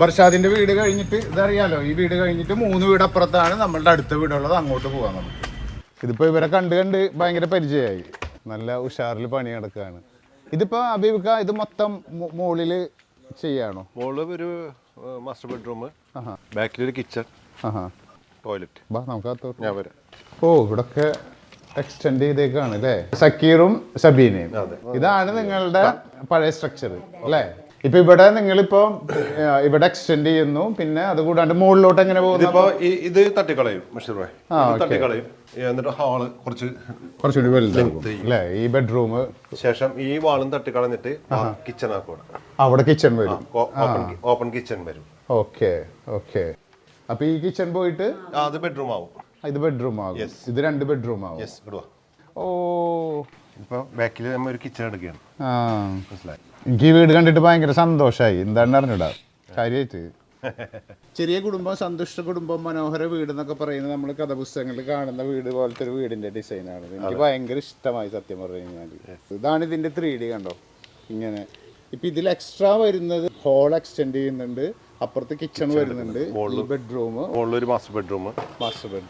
ബർഷാദിന്റെ വീട് കഴിഞ്ഞിട്ട് ഇതറിയാലോ ഈ വീട് കഴിഞ്ഞിട്ട് മൂന്ന് വീട് അപ്പുറത്താണ് നമ്മളുടെ അടുത്ത വീടുള്ളത് അങ്ങോട്ട് പോകാൻ നമുക്ക്. ഇതിപ്പോ ഇവരെ കണ്ട് കണ്ട് ഭയങ്കര പരിചയമായി. നല്ല ഉഷാറിൽ പണി നടക്കുകയാണ് ഇതിപ്പോ അഭിമുഖ ഇത് മൊത്തം മുകളിൽ ചെയ്യാണോ? മുകളിൽ ഒരു മാസ്റ്റർ ബെഡ്റൂം ബാക്കിലൊരു കിച്ചൺ ടോയ്ലറ്റ് ബാ നമുക്ക് ഞാൻ വരാം. ഓ ഇവിടൊക്കെ എക്സ്റ്റെൻഡ് ചെയ്തേക്കാണ് അല്ലേ? സക്കീറും സബീനയും. അതെ. ഇതാണ് നിങ്ങളുടെ പഴയ സ്ട്രക്ചർ അല്ലേ? ഇപ്പൊ ഇവിടെ നിങ്ങളിപ്പോ ഇപ്പൊ ഇവിടെ എക്സ്റ്റെൻഡ് ചെയ്യുന്നു. പിന്നെ അത് കൂടാണ്ട് മുകളിലോട്ട് എങ്ങനെ ഇതിപ്പോ ഈ- ഇത് തട്ടിക്കളയും മഷീർ ഭായ് ആ, ഇത് ഓക്കേ. തട്ടിക്കളയും. എന്നിട്ട് ഹാൾ കുറച്ച് കുറച്ചുകൂടി വലുതാകും അല്ലേ? ഈ ബെഡ്റൂം ശേഷം ഈ വാളും തട്ടിക്കളഞ്ഞിട്ട് കിച്ചൺ ആക്കും അവിടെ. കിച്ചൺ വരും. ഓപ്പൺ ഓപ്പൺ കിച്ചൺ വരും. Okay okay. അപ്പൊ ഈ കിച്ചൺ പോയിട്ട് ആ, അത് ബെഡ്റൂം ആവും. ഇത് ബെഡ്റൂം ആകും. Yes. ഇത് രണ്ട് ബെഡ്റൂം ആകും യെസ് ഇടുക. ഓ. ഇപ്പൊ ബാക്കിൽ നമ്മൾ ഒരു കിച്ചൺ എടുക്കുകയാണ്. ആ. മനസ്സിലായി? എനിക്ക് ഈ വീട് കണ്ടിട്ട് ഭയങ്കര സന്തോഷമായി എന്താണ് അറിഞ്ഞൂടാ? കാര്യമായിട്ട് ചെറിയ കുടുംബം സന്തുഷ്ട കുടുംബം മനോഹര വീട് എന്നൊക്കെ പറയുന്നത് നമ്മൾ കഥപുസ്തകങ്ങളിൽ കാണുന്ന വീട് പോലത്തെ ഒരു വീടിന്റെ ഡിസൈനാണ് എനിക്ക് ഭയങ്കര ഇഷ്ടമായി സത്യം പറഞ്ഞു കഴിഞ്ഞാൽ ഇതാണ് ഇതിന്റെ ത്രീ ഡി കണ്ടോ? ഇങ്ങനെ. ഇപ്പൊ ഇതിൽ എക്സ്ട്രാ വരുന്നത് ഹോൾ എക്സ്റ്റെൻഡ് ചെയ്യുന്നുണ്ട്. അപ്പുറത്ത് കിച്ചൺ വരുന്നുണ്ട്. ബെഡ്റൂം ഒരു മാസ്റ്റർ ബെഡ്റൂം മാസ്റ്റർ ബെഡ്